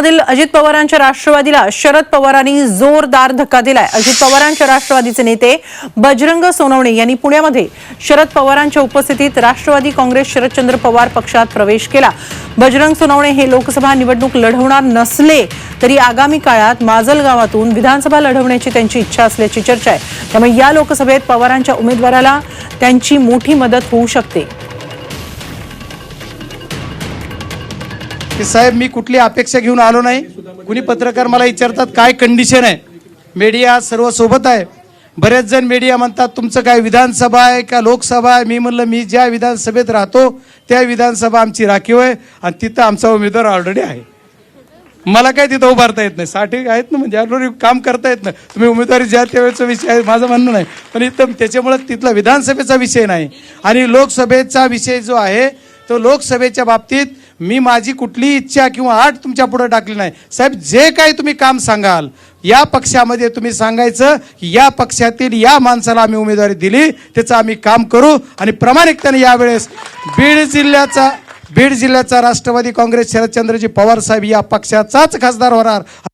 मधील अजित पवारांच्या राष्ट्रवादीला शरद पवारांनी जोरदार धक्का दिलाय. अजित पवारांच्या राष्ट्रवादीचे नेते बजरंग सोनवणे यांनी पुण्यामध्ये शरद पवारांच्या उपस्थितीत राष्ट्रवादी काँग्रेस शरदचंद्र पवार पक्षात प्रवेश केला. बजरंग सोनवणे हे लोकसभा निवडणूक लढवणार नसले तरी आगामी काळात माजल गावातून विधानसभा लढवण्याची त्यांची इच्छा असल्याची चर्चा आहे. त्यामुळे या लोकसभेत पवारांच्या उमेदवाराला त्यांची मोठी मदत होऊ शकते. की साहेब मी कुठली अपेक्षा घेऊन आलो नाही. कुणी पत्रकार मला विचारतात काय कंडिशन आहे? मीडिया सर्व सोबत आहे. बरेच जण मीडिया म्हणतात तुमचं काय विधानसभा आहे का लोकसभा आहे? मी म्हणलं मी ज्या विधानसभेत राहतो त्या विधानसभा आमची राखीव आहे आणि तिथं आमचा उमेदवार ऑलरेडी आहे. मला काय तिथं उभारता येत नाही. साठी आहेत ना म्हणजे ऑलरेडी काम करता येत नाही. तुम्ही उमेदवारी ज्या त्यावेळेचा विषय आहे माझं म्हणणं नाही. पण इथं त्याच्यामुळं तिथला विधानसभेचा विषय नाही. आणि लोकसभेचा विषय जो आहे तो लोकसभेच्या बाबतीत मी माझी कुठली इच्छा किंवा आठ तुमच्यापुढे टाकली नाही. साहेब जे काही तुम्ही काम सांगाल या पक्षामध्ये तुम्ही सांगायचं या पक्षातील या माणसाला आम्ही उमेदवारी दिली त्याचं आम्ही काम करू आणि प्रामाणिकतेने यावेळेस बीड जिल्ह्याचा बीड जिल्ह्याचा राष्ट्रवादी काँग्रेस शरदचंद्रजी पवार साहेब या पक्षाचाच खासदार होणार.